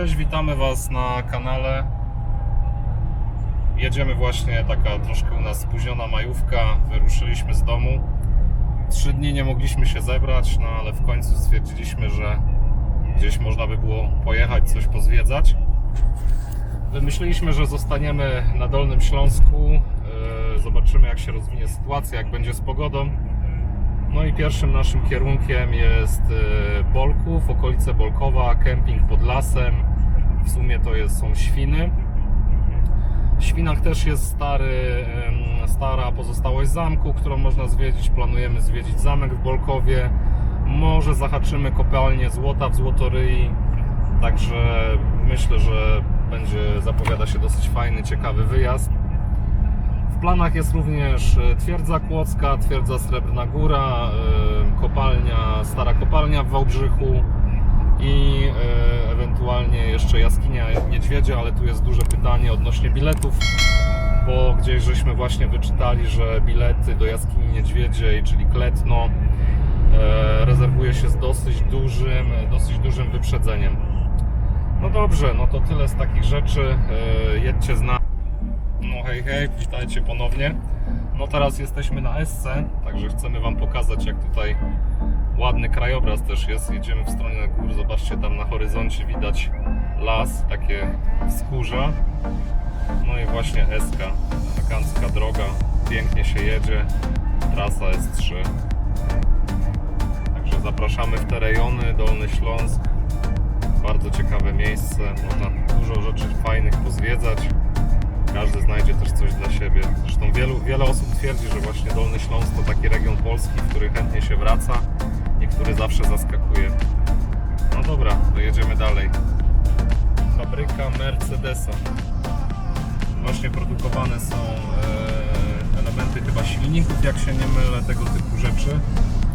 Cześć, witamy Was na kanale. Jedziemy właśnie, taka troszkę u nas spóźniona majówka. Wyruszyliśmy z domu. Trzy dni nie mogliśmy się zebrać, no ale w końcu stwierdziliśmy, że gdzieś można by było pojechać, coś pozwiedzać. Wymyśliliśmy, że zostaniemy na Dolnym Śląsku. Yy, Zobaczymy, jak się rozwinie sytuacja, jak będzie z pogodą. No i pierwszym naszym kierunkiem jest e, Bolków, okolice Bolkowa, kemping pod lasem. W sumie to jest, są Świny. W Świnach też jest stary, stara pozostałość zamku, którą można zwiedzić. Planujemy zwiedzić zamek w Bolkowie. Może zahaczymy kopalnię złota w Złotoryi. Także myślę, że będzie zapowiada się dosyć fajny, ciekawy wyjazd. W planach jest również e, twierdza Kłodzka, twierdza Srebrna Góra, e, kopalnia, stara kopalnia w Wałbrzychu i e, ewentualnie jeszcze jaskinia Niedźwiedzia, ale tu jest duże pytanie odnośnie biletów, bo gdzieś żeśmy właśnie wyczytali, że bilety do jaskini Niedźwiedziej, czyli Kletno, e, rezerwuje się z dosyć dużym, dosyć dużym wyprzedzeniem. No dobrze, no to tyle z takich rzeczy. E, Jedźcie z nami. No hej, hej, witajcie ponownie. No teraz jesteśmy na SC, także chcemy Wam pokazać jak tutaj ładny krajobraz też jest. Jedziemy w stronę gór, zobaczcie tam na horyzoncie widać las, takie wzgórza. No i właśnie SK, elegancka droga, pięknie się jedzie, trasa S3. Także zapraszamy w te rejony, Dolny Śląsk. Bardzo ciekawe miejsce, można dużo rzeczy fajnych pozwiedzać każdy znajdzie też coś dla siebie. Zresztą wielu, wiele osób twierdzi, że właśnie Dolny Śląsk to taki region Polski, w który chętnie się wraca który zawsze zaskakuje. No dobra, to jedziemy dalej. Fabryka Mercedesa. Właśnie produkowane są e, elementy chyba silników, jak się nie mylę, tego typu rzeczy.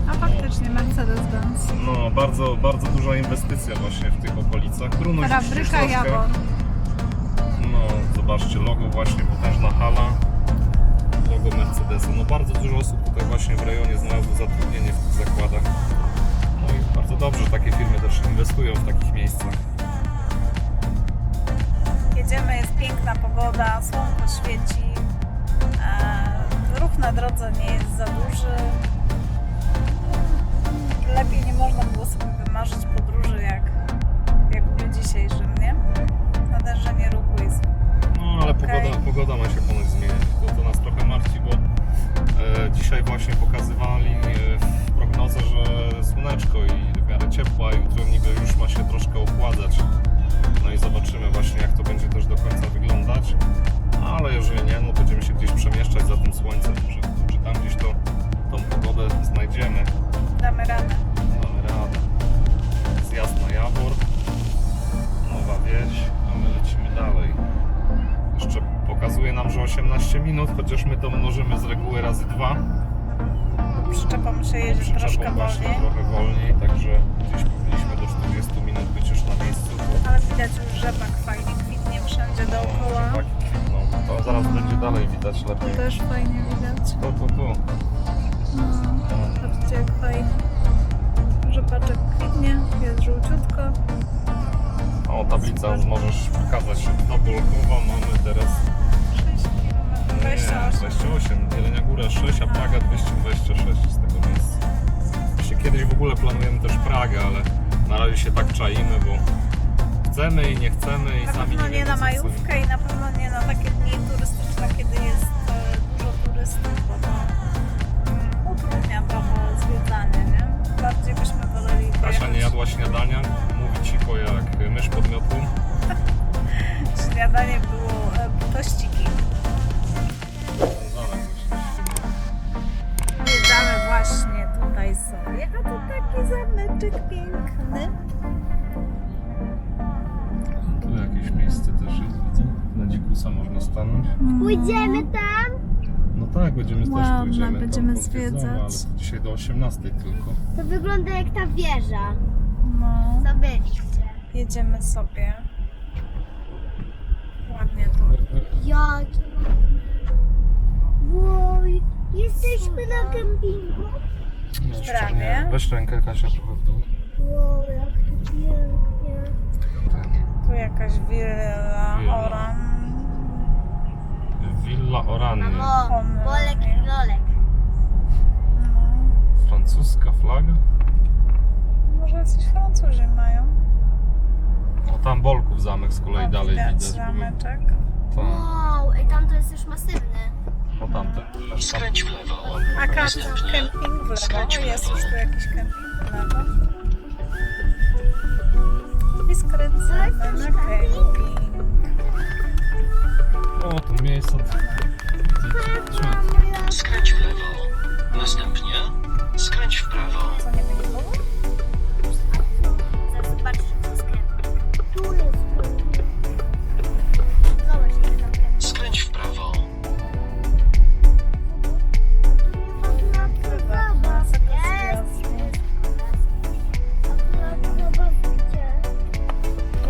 A faktycznie Mercedes-Benz. No, bardzo, bardzo duża inwestycja właśnie w tych okolicach. Fabryka Jawor. No, zobaczcie, logo właśnie, potężna hala. Logo Mercedesa. No bardzo dużo osób tutaj właśnie w rejonie znalazło zatrudnienie w tych zakładach. No i bardzo dobrze, że takie firmy też inwestują w takich miejscach. Jedziemy, jest piękna pogoda, słonko świeci. E, ruch na drodze nie jest za duży. Lepiej nie można było sobie wymarzyć podróży jak, jak w dniu dzisiejszym, nie? Natężenie ruchu jest No ale Okej. pogoda, pogoda ma się ponoć zmieniać. To, nas trochę martwi, bo e, dzisiaj właśnie pokazywali e, w prognozę, że słoneczko i w miarę ciepła, jutro niby już ma się troszkę ochładzać. No i zobaczymy właśnie jak to będzie też do końca wyglądać. Ale jeżeli nie, no będziemy się gdzieś przemieszczać za tym słońcem, może, może tam gdzieś to, minut, chociaż my to mnożymy z reguły razy dwa. Przyczepą się jedzie Przyczepą troszkę właśnie wolniej, trochę wolniej, także gdzieś powinniśmy do 40 minut być już na miejscu. Bo ale widać już rzepak fajnie kwitnie wszędzie dookoła. rzepaki kwitną. To zaraz będzie dalej widać lepiej. Też fajnie widać. Tu, tu, tu. No, patrzcie jak fajnie. Rzepaczek kwitnie, jest żółciutko. O, tablica możesz pokazać. Do Bolkowa mamy teraz 6 km, Nie, 28. 28, Jelenia Góra 6, a Praga 226 z tego miejsca. Właśnie kiedyś w ogóle planujemy też Pragę, ale na razie się tak czaimy, bo chcemy i nie chcemy i Na sami pewno nie nie na majówkę i na pewno nie zwiedzać. Ale to dzisiaj do 18 tylko. To wygląda jak ta wieża. No, Co byliście? jedziemy sobie. Ładnie tu. Jakie ładne. Oj, jesteśmy na kempingu. No, jeszcze Prawie. nie. Weź rękę Kasia trochę w dół. Wow, jak to pięknie. Tu jakaś willa Willa. Oran. Villa Oranny. Mamo, Bolek i Lolek. No. Francuska flaga. Może jacyś Francuzi mają. O tam Bolków zamek z kolei O, dalej widać widać. zameczek. Tam, Wow, ej, tam to jest już masywny. o tamten. Skręć w lewo. A ka- Następnie kemping w lewo. skręć w Jest lewo. już tu jakiś kemping w lewo. I skręcamy na kemping. O, to miejsce. Skręć w lewo. Następnie skręć w prawo. Jest. Skręć w prawo.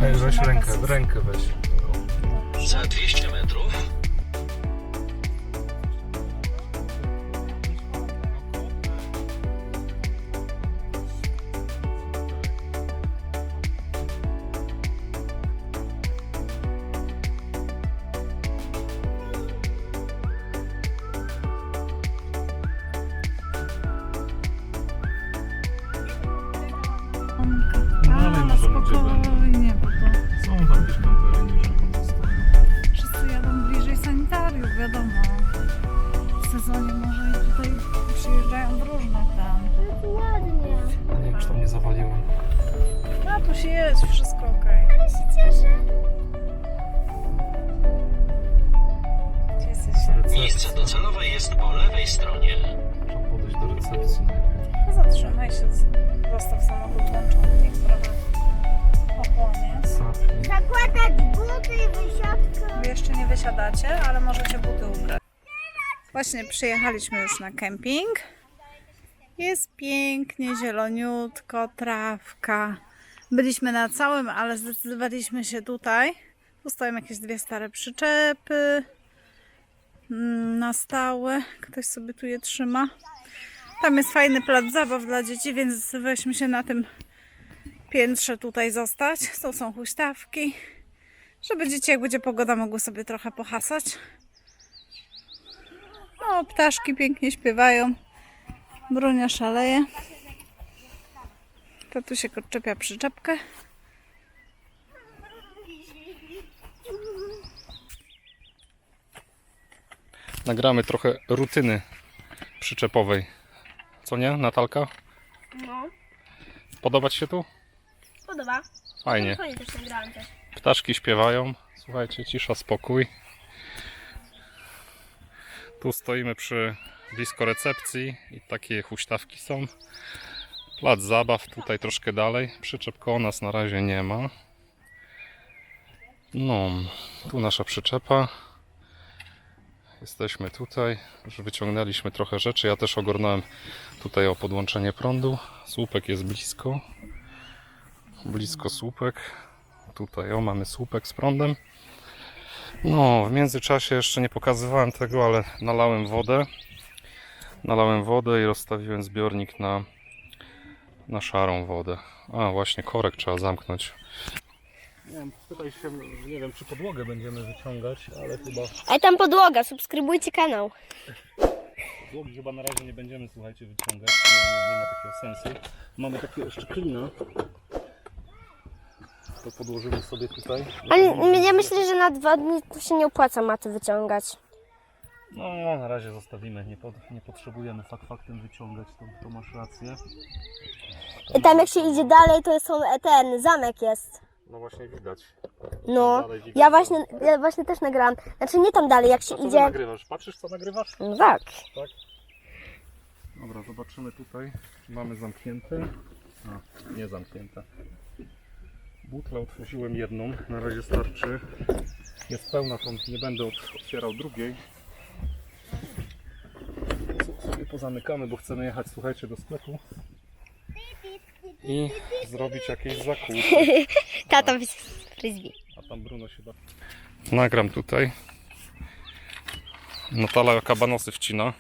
Weź rękę, rękę weź. Miejsce docelowe jest po lewej stronie. Trzeba podejść do recepcji. No Zatrzymaj się, zostaw samochód włączony, niech trochę. Sapnie. Zakładać buty i wysiadkę. Wy jeszcze nie wysiadacie, ale możecie buty ubrać. Właśnie przyjechaliśmy już na kemping. Jest pięknie, zieloniutko, trawka. Byliśmy na całym, ale zdecydowaliśmy się tutaj. Tu stoją jakieś dwie stare przyczepy. Mm, Na stałe. Ktoś sobie tu je trzyma. Tam jest fajny plac zabaw dla dzieci, więc zdecydowaliśmy się na tym piętrze tutaj zostać. Tu są huśtawki żeby dzieci, jak będzie pogoda, mogły sobie trochę pohasać. No, ptaszki pięknie śpiewają. Brunia szaleje. Tatusiek odczepia przyczepkę. Nagramy trochę rutyny przyczepowej. Co nie, Natalka? No, Podobać się tu? podoba. Fajnie. Fajnie też nagrałam też. Ptaszki śpiewają. Słuchajcie, cisza, spokój. Tu stoimy przy blisko recepcji i takie huśtawki są. Plac zabaw tutaj troszkę dalej. Przyczep koło nas na razie nie ma. No, tu nasza przyczepa. Jesteśmy tutaj. Już wyciągnęliśmy trochę rzeczy. Ja też ogarnąłem tutaj o podłączenie prądu. Słupek jest blisko. Blisko słupek. Tutaj o, mamy słupek z prądem. No, w międzyczasie jeszcze nie pokazywałem tego, ale nalałem wodę. Nalałem wodę i rozstawiłem zbiornik na, na szarą wodę. A, właśnie korek trzeba zamknąć. Nie wiem, tutaj się, nie wiem, czy podłogę będziemy wyciągać, ale chyba A tam podłoga, subskrybujcie kanał. podłogi chyba na razie nie będziemy, słuchajcie, wyciągać. Nie, nie, ma takiego sensu. Mamy takiego jeszcze klina. To podłożymy sobie tutaj. Ale ja myślę, że na dwa dni to się nie opłaca maty wyciągać. No, na razie zostawimy. Nie, pod, nie potrzebujemy fakt faktem wyciągać, to, to masz rację. I tam jak się idzie dalej, to e, ten zamek jest. No właśnie widać. No, Dalej widać. ja właśnie, ja właśnie też nagrałam. Znaczy nie tam dalej, jak się co ty idzie. nagrywasz? Patrzysz co nagrywasz? No tak. Tak. Dobra, zobaczymy tutaj. Mamy zamknięte. A, nie zamknięte. Butlę otworzyłem jedną, na razie starczy. Jest pełna, to nie będę ot- otwierał drugiej. Co sobie pozamykamy, bo chcemy jechać, słuchajcie, do sklepu. I zrobić jakieś zakupy. Tata frisbee. A tam Bruno się da. Nagram tutaj. Natala kabanosy wcina.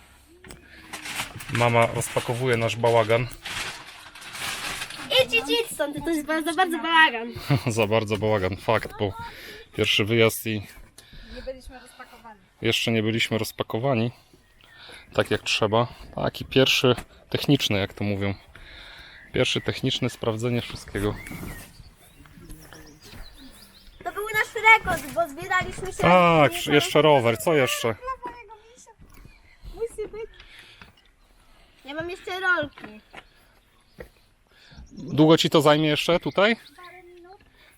Mama rozpakowuje nasz bałagan. idź, idź, idź stąd, to jest bardzo, bardzo bałagan. Za bardzo bałagan, fakt, bo pierwszy wyjazd i Nie byliśmy rozpakowani. jeszcze nie byliśmy rozpakowani tak jak trzeba. Taki pierwszy techniczny, jak to mówią. Pierwszy techniczne sprawdzenie wszystkiego. Rekord, bo zbieraliśmy się... Tak, jeszcze rower, co jeszcze? Musi być. Ja mam jeszcze rolki. Długo ci to zajmie jeszcze tutaj?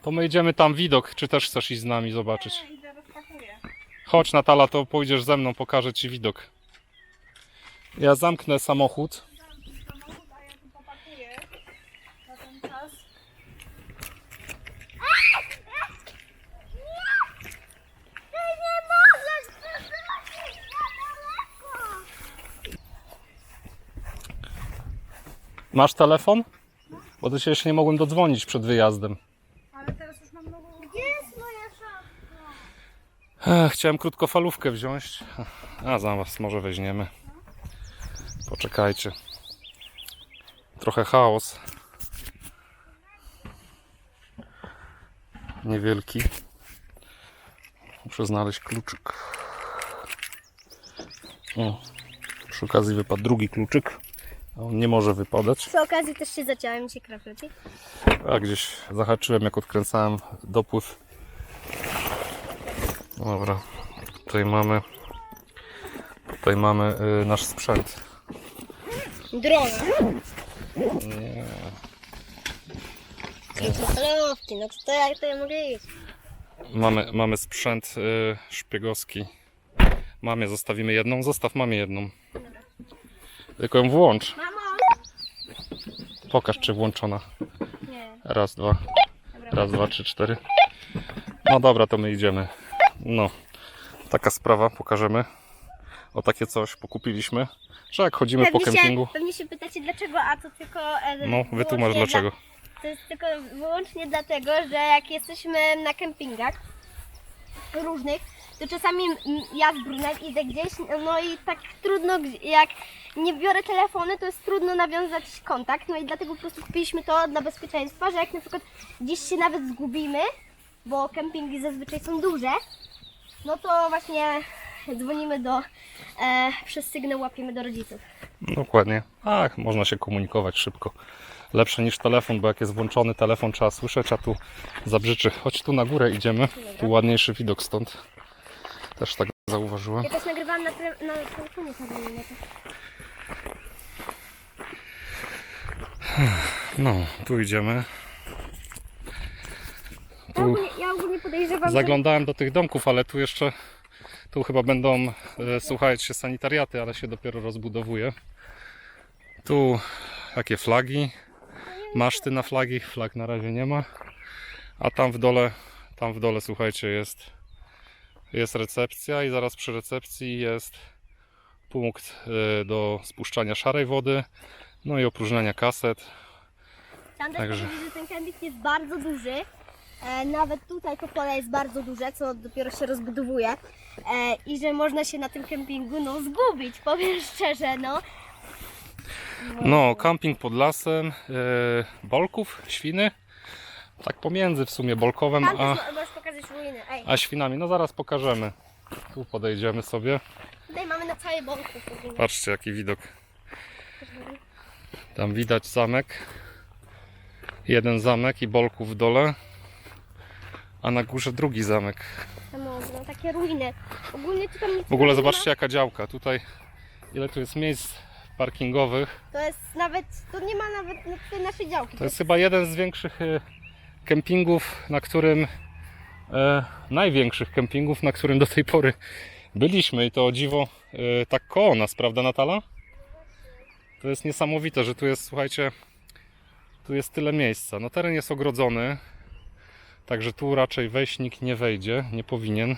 To my idziemy tam widok, czy też chcesz iść z nami zobaczyć? Idę rozpakuję. Chodź Natala, to pójdziesz ze mną, pokażę ci widok. Ja zamknę. Samochód, a ja tu popakuję na ten czas. Ty nie możesz, to zrobić za daleko. Masz telefon? Bo do ciebie jeszcze nie mogłem dodzwonić przed wyjazdem. Ale teraz już mam nową Gdzie jest moja szafka? Ech, chciałem krótkofalówkę wziąć. A zaraz może weźmiemy. Poczekajcie. Trochę chaos. Niewielki. Muszę znaleźć kluczyk. O, przy okazji wypadł drugi kluczyk. On nie może wypadać. Przy okazji też się zaciąłem się krew leci. A gdzieś zahaczyłem, jak odkręcałem dopływ. Dobra, tutaj mamy. Tutaj mamy y, nasz sprzęt. Drona. Nie. Solówki, no to, to jak to ja mogę iść? Mamy, mamy sprzęt y, szpiegowski. Mamie zostawimy jedną, zostaw mamie jedną. Tylko ją włącz. Mamo! Pokaż, czy włączona. Nie. Raz, dwa. Raz, dwa, trzy, cztery. No dobra, to my idziemy. No, taka sprawa, pokażemy. O takie coś pokupiliśmy. Że jak chodzimy po Pewnie kempingu. się, pewnie się pytacie dlaczego, a to tylko... e, No, wytłumacz wyłącznie dlaczego. Dla, to jest tylko wyłącznie dlatego, że jak jesteśmy na kempingach różnych, to czasami ja z Brunem idę gdzieś, no i tak trudno, jak nie biorę telefonu, to jest trudno nawiązać kontakt, no i dlatego po prostu kupiliśmy to dla bezpieczeństwa, że jak na przykład gdzieś się nawet zgubimy, bo kempingi zazwyczaj są duże, no to właśnie dzwonimy do, e, przez sygnał łapiemy do rodziców. Dokładnie. Ach, można się komunikować szybko. Lepsze niż telefon, bo jak jest włączony telefon, trzeba słyszeć, a tu zabrzyczy. Chodź tu na górę idziemy. Tu ładniejszy widok stąd. Też tak zauważyłem. Ja też nagrywałam na, tre- na telefonie kamerę. No, tu idziemy. Ja Tu ogólnie, ja ogólnie podejrzewam, zaglądałem do tych domków, ale tu jeszcze, tu chyba będą, e, słuchajcie, sanitariaty, ale się dopiero rozbudowuje. Tu takie flagi, maszty na flagi, flag na razie nie ma. A tam w dole, tam w dole, słuchajcie, jest, jest recepcja i zaraz przy recepcji jest punkt e, do spuszczania szarej wody, no i opróżniania kaset. chciałam też także- powiedzieć, że ten kemping jest bardzo duży. E, nawet tutaj to pole jest bardzo duże, co dopiero się rozbudowuje. E, I że można się na tym kempingu no, zgubić, powiem szczerze. No. No, camping pod lasem, e, Bolków, Świny. Tak pomiędzy w sumie Bolkowem Tam a, pokazać ruiny. Ej, a Świnami. No zaraz pokażemy. Tu podejdziemy sobie. tutaj mamy na całej bąku. Patrzcie jaki widok. Tam widać zamek. Jeden zamek i Bolków w dole. A na górze drugi zamek. Tam no, takie ruiny. Ogólnie tu tam nic W ogóle nie zobaczcie jaka działka. Tutaj ile tu jest miejsc parkingowych. Ma. To jest nawet, to nie ma nawet na tej naszej działki. To jest chyba jeden z większych e, kempingów, na którym e, największych kempingów, na którym do tej pory byliśmy i to o dziwo e, tak koło nas, prawda Natala? To jest niesamowite, że tu jest, słuchajcie, tu jest tyle miejsca. No teren jest ogrodzony, także tu raczej wejść nikt nie wejdzie, nie powinien.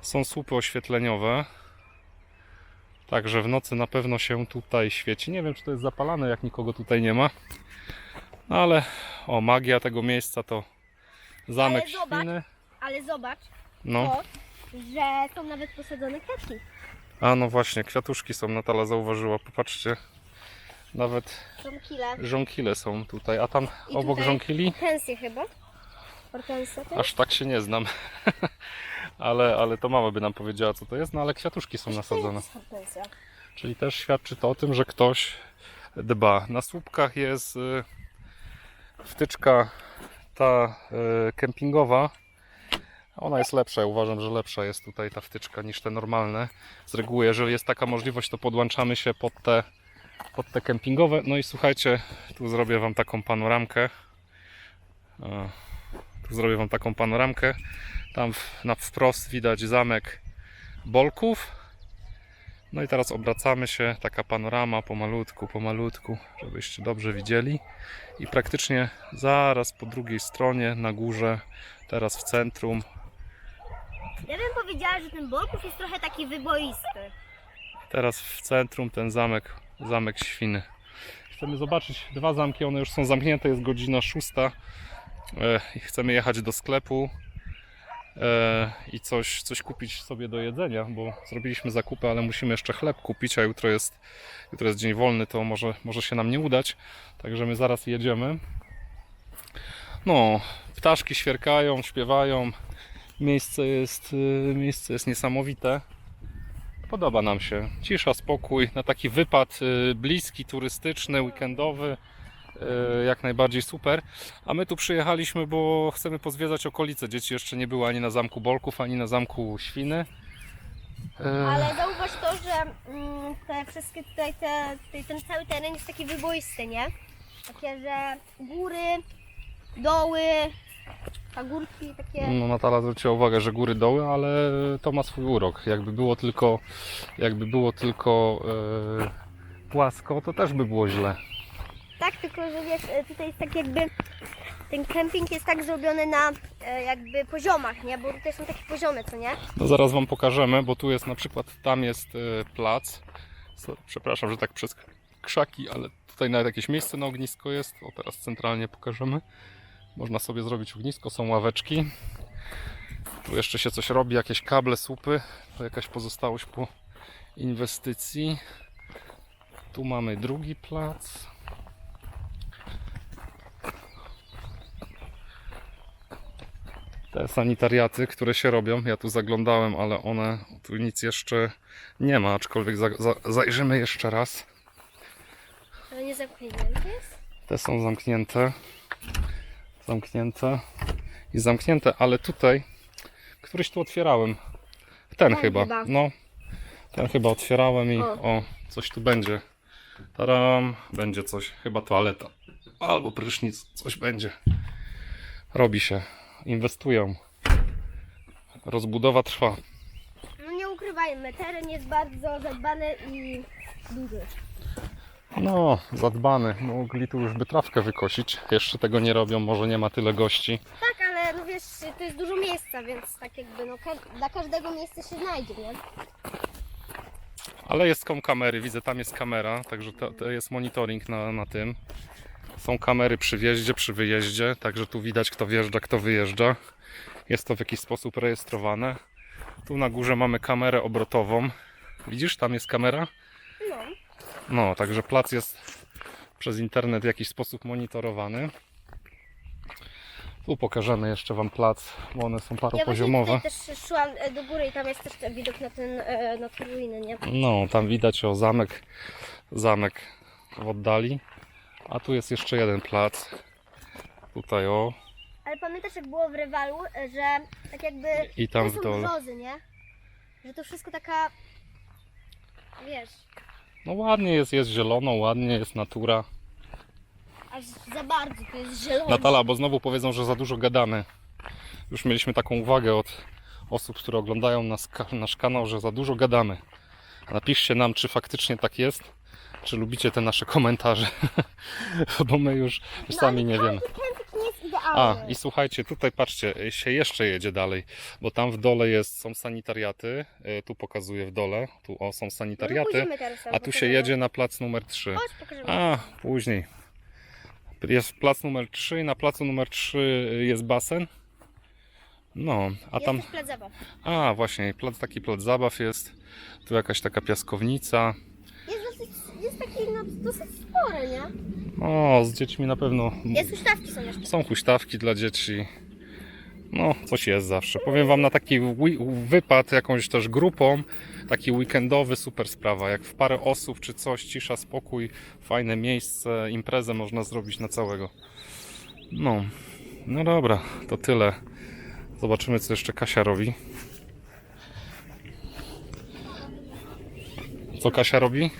Są słupy oświetleniowe. Także w nocy na pewno się tutaj świeci. Nie wiem, czy to jest zapalane, jak nikogo tutaj nie ma. Ale o, magia tego miejsca to zamek Ale zobacz. Świny. Ale zobacz No, to, że są nawet posadzone kwiatki. a no właśnie, kwiatuszki są, Natala zauważyła. Popatrzcie, Nawet Są kile. żonkile są tutaj, a tam I obok tutaj- żonkili Pensje chyba. Hortensja to aż tak się nie znam. ale, ale to mama by nam powiedziała co to jest, no ale kwiatuszki są nasadzone. Czyli też świadczy to o tym, że ktoś dba. Na słupkach jest y, wtyczka ta y, kempingowa. Ona jest lepsza. Ja uważam, że lepsza jest tutaj ta wtyczka niż te normalne. Z reguły, jeżeli jest taka możliwość, to podłączamy się pod te, pod te kempingowe. No i słuchajcie, tu zrobię Wam taką panoramkę. O, tu zrobię Wam taką panoramkę. Tam w, na wprost widać zamek Bolków. No i teraz obracamy się, taka panorama pomalutku, pomalutku, żebyście dobrze widzieli. I praktycznie zaraz po drugiej stronie, na górze, teraz w centrum, Ja bym powiedziała, że ten Bolków jest trochę taki wyboisty. teraz w centrum ten zamek, zamek Świny. Chcemy zobaczyć dwa zamki, one już są zamknięte, jest godzina szósta. E, i chcemy jechać do sklepu i coś, coś kupić sobie do jedzenia, bo zrobiliśmy zakupy, ale musimy jeszcze chleb kupić, a jutro jest, jutro jest dzień wolny, to może, może się nam nie udać. Także my zaraz jedziemy. No, ptaszki świerkają, śpiewają. Miejsce jest, y, miejsce jest niesamowite. Podoba nam się. Cisza, spokój, na taki wypad y, bliski, turystyczny, weekendowy. Y, Jak najbardziej super. A my tu przyjechaliśmy, bo chcemy pozwiedzać okolice. Dzieci jeszcze nie były ani na zamku Bolków, ani na zamku Świny. Y, Ale zauważ to, że mm, te wszystkie tutaj, te, tutaj ten cały teren jest taki wyboisty, nie? Takie, że góry, doły, pagórki takie. No Natala zwróciła uwagę, że góry doły, ale to ma swój urok. Jakby było tylko, jakby było tylko e, płasko, to też by było źle. Tak, tylko że wiesz, e, tutaj jest tak jakby ten kemping jest tak zrobiony na e, jakby poziomach, nie? Bo tutaj są takie poziomy, co nie? No zaraz Wam pokażemy, bo tu jest na przykład, tam jest e, plac. Przepraszam, że tak przez krzaki, ale tutaj nawet jakieś miejsce na ognisko jest. O, teraz centralnie pokażemy. Można sobie zrobić ognisko, są ławeczki. Tu jeszcze się coś robi, jakieś kable, słupy. To jakaś pozostałość po inwestycji. Tu mamy drugi plac. Te sanitariaty, które się robią, ja tu zaglądałem, ale one tu nic jeszcze nie ma, aczkolwiek za, za, zajrzymy jeszcze raz. Ale nie zamknięte jest? Te są zamknięte. Zamknięte i zamknięte, ale tutaj któryś tu otwierałem. Ten Ten chyba. chyba. No. Ten chyba otwierałem i O. o, coś tu będzie. Taram, będzie coś, chyba toaleta. Albo prysznic, coś będzie. Robi się. Inwestują. Rozbudowa trwa. No nie ukrywajmy, teren jest bardzo zadbany i duży. No, zadbany. Mogli tu już by trawkę wykosić. Jeszcze tego nie robią, może nie ma tyle gości. Tak, ale no wiesz, to jest dużo miejsca, więc tak jakby no ka- dla każdego miejsce się znajdzie, nie? Ale jest kom kamery, widzę tam jest kamera, także to, to jest monitoring na, na tym. Są kamery przy wjeździe, przy wyjeździe, także tu widać kto wjeżdża, kto wyjeżdża. Jest to w jakiś sposób rejestrowane. Tu na górze mamy kamerę obrotową. Widzisz, tam jest kamera? No. No, także plac jest przez internet w jakiś sposób monitorowany. Tu pokażemy jeszcze Wam plac, bo one są Ja paropoziomowe. właśnie tutaj też szłam e, do góry i tam jest też widok na ten, e, na te ruiny, nie? No, tam widać o zamek, zamek w oddali. A tu jest jeszcze jeden plac. Tutaj o. Ale pamiętasz jak było w Rywalu, e, że tak jakby I tam to w są dole. brzozy, nie? Że to wszystko taka, wiesz, No ładnie jest, jest zielono, ładnie jest natura. aż za bardzo to jest zielone. Natala, bo znowu powiedzą, że za dużo gadamy. Już mieliśmy taką uwagę od osób, które oglądają nas, nasz kanał, że za dużo gadamy. Napiszcie nam, czy faktycznie tak jest, czy lubicie te nasze komentarze, bo my już No, sami nie wiemy. jest A, i słuchajcie, tutaj patrzcie, się jeszcze jedzie dalej, bo tam w dole jest, są sanitariaty, e, tu pokazuję w dole, tu o, są No, sanitariaty, tam, a tu się jedzie na plac numer 3. Chodź, pokażemy. A, później. Jest plac numer 3 i na placu numer 3 jest basen. No, a Jest tam, też plac zabaw. a właśnie, plac, taki plac zabaw jest, tu jakaś taka piaskownica. Dosyć, spore, nie? O, z dziećmi na pewno Jest huśtawki są jeszcze. są huśtawki dla dzieci. No, coś jest zawsze. Powiem Wam, na taki wypad jakąś też grupą, taki weekendowy, super sprawa. Jak w parę osób czy coś, cisza, spokój, fajne miejsce, imprezę można zrobić na całego. No, no dobra, to tyle. Zobaczymy, co jeszcze Kasia robi. Co Kasia robi?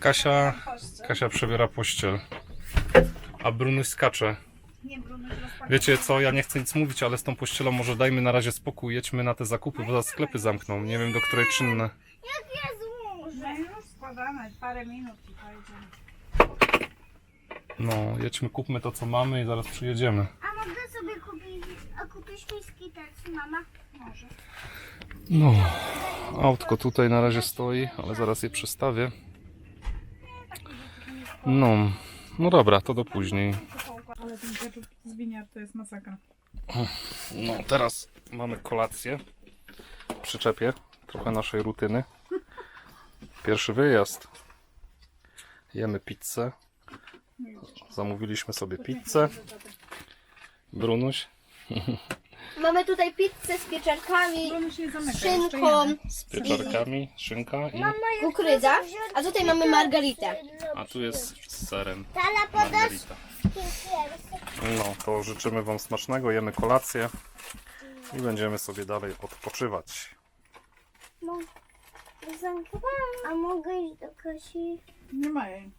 Kasia, Kasia przebiera pościel. A Bruny skacze. Wiecie co, ja nie chcę nic mówić, ale z tą pościelą może dajmy na razie spokój, jedźmy na te zakupy, bo zaraz sklepy zamkną. Nie wiem do której czynne. Jak! No już składamy, parę minut i pojedziemy. No, jedźmy, kupmy to co mamy i zaraz przyjedziemy. A mogę sobie kupić, a kupisz miski też, mama? Może. No, autko tutaj na razie stoi, ale zaraz je przestawię. No, no dobra, to do później. Ale ten keczup z winiar to jest masakra. No, teraz mamy kolację w przyczepie, trochę naszej rutyny. Pierwszy wyjazd. Jemy pizzę. Zamówiliśmy sobie pizzę. Brunuś Mamy tutaj pizzę z pieczarkami, się jeszcze szynką, jemy. z pieczarkami, szynka i... kukurydza, a tutaj mamy margaritę. A tu jest z serem. Tala Margarita. No, to życzymy Wam smacznego, jemy kolację i będziemy sobie dalej odpoczywać. A mogę iść do Kasi? Nie ma jej.